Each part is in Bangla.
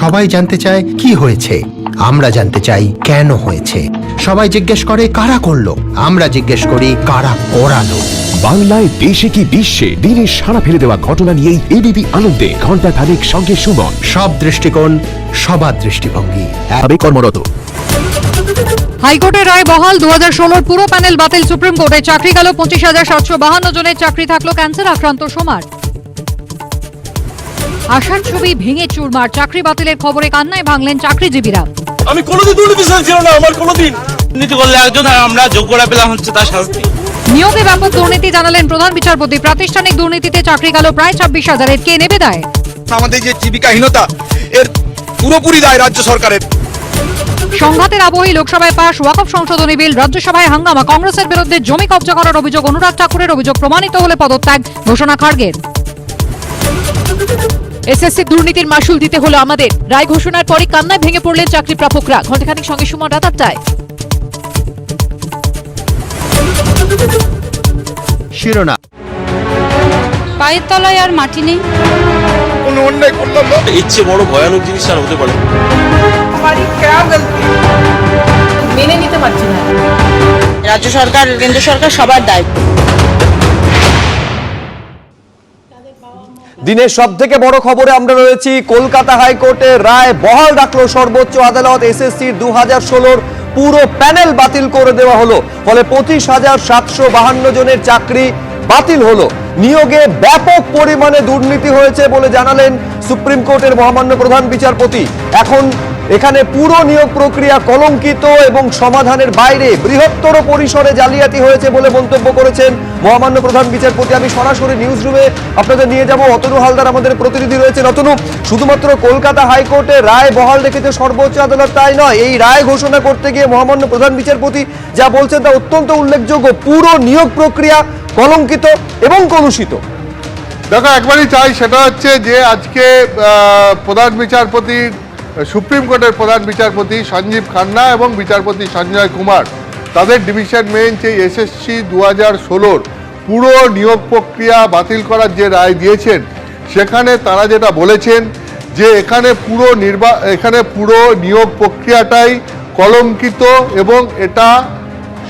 সবাই জানতে চায় কি হয়েছে। আমরা জানতে চাই কেন হয়েছে। সবাই জিজ্ঞেস করে কারা করল? আমরা জিজ্ঞেস করি কারা করালো? বাংলায় দেশে কি বিশ্বে দিনের সারা ফেলে দেওয়া ঘটনা নিয়েই এবিপি আনন্দে ঘণ্টা খানেক সঙ্গে সুমন। সব দৃষ্টিকোণ সবার দৃষ্টিভঙ্গি। কর্মরত। হাইকোর্টের রায় বহাল দু হাজার ষোলোর পুরো প্যানেল বাতিল সুপ্রিম কোর্টে চাকরি গেল পঁচিশ হাজার সাতশো বাহান্ন জনের চাকরি থাকল ক্যান্সার আক্রান্ত সোমার। আশার ছবি ভেঙে চুরমার। চাকরি বাতিলের খবরে কান্নায় ভাঙলেন চাকরিজীবীরা। আমি কোনোদিন দুর্নীতি ছিল না আমার কোনোদিন। দুর্নীতি করলে একজন আর আমরা যোগ্যরা পেলাম হচ্ছে তার শাস্তি। নিয়োগে ব্যাপক দুর্নীতি জানালেন প্রধান বিচারপতি। প্রাতিষ্ঠানিক দুর্নীতিতে চাকরি গেল প্রায় ছাব্বিশ হাজারের কে নেবে দায়? আমাদের যে জীবিকাহীনতা এর পুরোপুরি দায় রাজ্য সরকারের। সংঘাতের আবহে লোকসভায় পাশ ওয়াকফ সংশোধনী বিল রাজ্যসভায় হাঙ্গামা কংগ্রেসের বিরুদ্ধে জমি কবজা করার অভিযোগ অনুরাগ ঠাকুরের অভিযোগ প্রমাণিত হলে পদত্যাগ ঘোষণা খার্গের। এসএসসি দুর্নীতির মাসুল দিতে হলো আমাদের। রায় ঘোষণার পরে কান্নায় ভেঙে পড়লেন চাকরি প্রাপকরা ঘণ্টাখানিক সঙ্গে সুমন রাত আটটায় শিরোনাম। পায়ের তলায় আর মাটি নেই। কোনো অন্যায় করলাম না। ইচ্ছে বড় ভয়ানক জিনিস আর হতে পারে মেনে নিতে পারছি না। রাজ্য সরকার কেন্দ্র সরকার সবার দায়িত্ব। দিনের সব থেকে বড় খবরে আমরা রয়েছি, কলকাতা হাইকোর্টের রায় বহাল রাখল সর্বোচ্চ আদালত। এসএসসির দু হাজার ষোলোর পুরো প্যানেল বাতিল করে দেওয়া হলো। ফলে পঁচিশ হাজার সাতশো বাহান্ন জনের চাকরি বাতিল হলো। নিয়োগে ব্যাপক পরিমাণে দুর্নীতি হয়েছে বলে জানালেন সুপ্রিম কোর্টের মহামান্য প্রধান বিচারপতি। এখন এখানে পুরো নিয়োগ প্রক্রিয়া কলঙ্কিত এবং সমাধানের বাইরে বৃহত্তর পরিসরে জালিয়াতি হয়েছে বলে মন্তব্য করেছেন মহামান্য প্রধান বিচারপতি। আমি সরাসরি নিউজ রুমে আপনাদের নিয়ে যাব। অতনু হালদার আমাদের প্রতিনিধি রয়েছেন। অতনু, শুধুমাত্র কলকাতা হাইকোর্টে রায় বহাল রেখেছে সর্বোচ্চ আদালত, তাই নয়, এই রায় ঘোষণা করতে গিয়ে মহামান্য প্রধান বিচারপতি যা বলছেন তা অত্যন্ত উল্লেখযোগ্য। পুরো নিয়োগ প্রক্রিয়া কলঙ্কিত এবং কলুষিত। দেখো, একবারই চাই, সেটা হচ্ছে যে আজকে প্রধান বিচারপতি সুপ্রিম কোর্টের প্রধান বিচারপতি সঞ্জীব খান্না এবং বিচারপতি সঞ্জয় কুমার। তাদের ডিভিশন বেঞ্চ এই এসএসসি দু হাজার ষোলোর পুরো নিয়োগ প্রক্রিয়া বাতিল করার যে রায় দিয়েছেন, সেখানে তারা যেটা বলেছেন যে এখানে পুরো নির্বা, এখানে পুরো নিয়োগ প্রক্রিয়াটাই কলঙ্কিত এবং এটা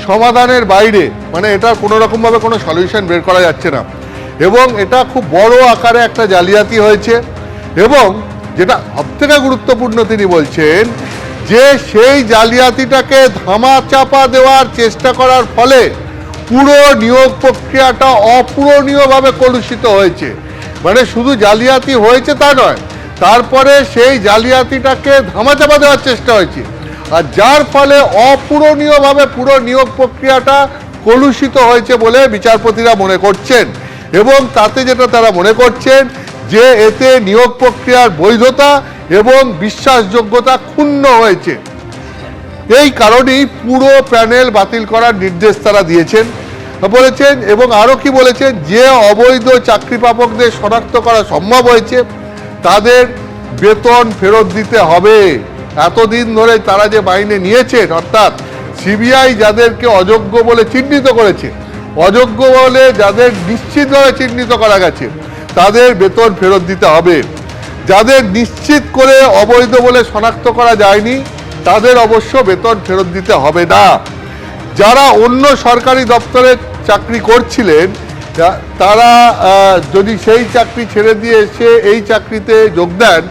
সমাধানের বাইরে মানে এটা কোনো রকমভাবে কোনো সলিউশন বের করা যাচ্ছে না। এবং এটা খুব বড় আকারে একটা জালিয়াতি হয়েছে এবং যেটা সবথেকে গুরুত্বপূর্ণ তিনি বলছেন যে সেই জালিয়াতিটাকে ধামা চাপা দেওয়ার চেষ্টা করার ফলে পুরো নিয়োগ প্রক্রিয়াটা অপূরণীয়ভাবে কলুষিত হয়েছে। মানে শুধু জালিয়াতি হয়েছে তা নয়, তারপরে সেই জালিয়াতিটাকে ধামাচাপা দেওয়ার চেষ্টা হয়েছে। আর যার ফলে অপূরণীয়ভাবে পুরো নিয়োগ প্রক্রিয়াটা কলুষিত হয়েছে বলে বিচারপতিরা মনে করছেন এবং তাতে যেটা তারা মনে করছেন যে এতে নিয়োগ প্রক্রিয়ার বৈধতা এবং বিশ্বাসযোগ্যতা ক্ষুণ্ণ হয়েছে। এই কারণেই পুরো প্যানেল বাতিল করার নির্দেশ তারা দিয়েছেন, বলেছেন এবং আরও কি বলেছেন, যে অবৈধ চাকরি প্রাপকদের শনাক্ত করা সম্ভব হয়েছে, তাদের বেতন ফেরত দিতে হবে। এতদিন ধরে তারা যে মাইনে নিয়েছেন, অর্থাৎ সিবিআই যাদেরকে অযোগ্য বলে চিহ্নিত করেছে, অযোগ্য বলে যাদের নিশ্চিতভাবে চিহ্নিত করা গেছে তাদের বেতন ফেরত দিতে হবে। যাদের নিশ্চিত করে অবৈধ বলে শনাক্ত করা যায়নি, তাদের অবশ্য বেতন ফেরত দিতে হবে না। যারা অন্য সরকারি দপ্তরে চাকরি করছিলেন তারা যদি সেই চাকরি ছেড়ে দিয়ে এসে এই চাকরিতে যোগ দেন,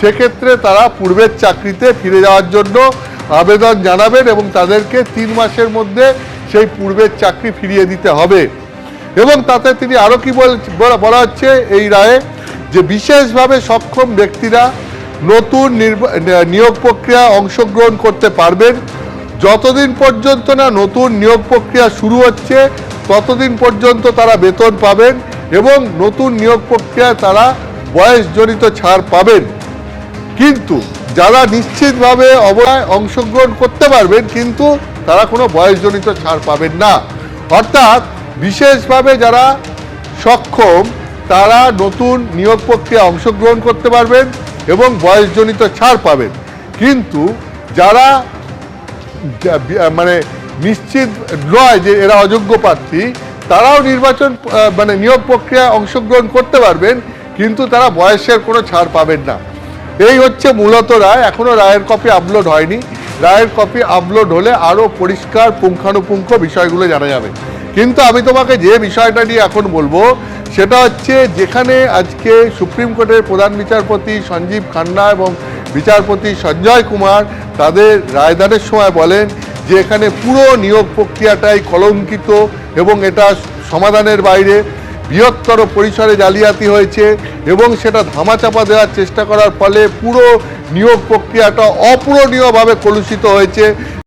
সেক্ষেত্রে তারা পূর্বের চাকরিতে ফিরে যাওয়ার জন্য আবেদন জানাবেন এবং তাদেরকে তিন মাসের মধ্যে সেই পূর্বের চাকরি ফিরিয়ে দিতে হবে। এবং তাতে তিনি আরও কি বল- হচ্ছে এই রায়ে যে বিশেষভাবে সক্ষম ব্যক্তিরা নতুন নিয়োগ প্রক্রিয়া অংশগ্রহণ করতে পারবেন। যতদিন পর্যন্ত না নতুন নিয়োগ প্রক্রিয়া শুরু হচ্ছে, ততদিন পর্যন্ত তারা বেতন পাবেন এবং নতুন নিয়োগ প্রক্রিয়ায় তারা বয়সজনিত ছাড় পাবেন। কিন্তু যারা নিশ্চিতভাবে অবয় অংশগ্রহণ করতে পারবেন, কিন্তু তারা কোনো বয়সজনিত ছাড় পাবেন না। অর্থাৎ বিশেষভাবে যারা সক্ষম, তারা নতুন নিয়োগ প্রক্রিয়া অংশগ্রহণ করতে পারবেন এবং বয়সজনিত ছাড় পাবেন। কিন্তু যারা মানে নিশ্চিত নয় যে এরা অযোগ্য প্রার্থী, তারাও নির্বাচন মানে নিয়োগ প্রক্রিয়া অংশগ্রহণ করতে পারবেন, কিন্তু তারা বয়সের কোনো ছাড় পাবেন না। এই হচ্ছে মূলত রায়। এখনও রায়ের কপি আপলোড হয়নি। রায়ের কপি আপলোড হলে আরও পরিষ্কার, পুঙ্খানুপুঙ্খ বিষয়গুলো জানা যাবে। কিন্তু আমি তোমাকে যে বিষয়টা নিয়ে এখন বলব, সেটা হচ্ছে যেখানে আজকে সুপ্রিম কোর্টের প্রধান বিচারপতি সঞ্জীব খান্না এবং বিচারপতি সঞ্জয় কুমার তাদের রায়দানের সময় বলেন যে এখানে পুরো নিয়োগ প্রক্রিয়াটাই কলঙ্কিত এবং এটা সমাধানের বাইরে বৃহত্তর পরিসরে জালিয়াতি হয়েছে এবং সেটা ধামাচাপা দেওয়ার চেষ্টা করার ফলে পুরো নিয়োগ প্রক্রিয়াটা অপূরণীয়ভাবে কলুষিত হয়েছে।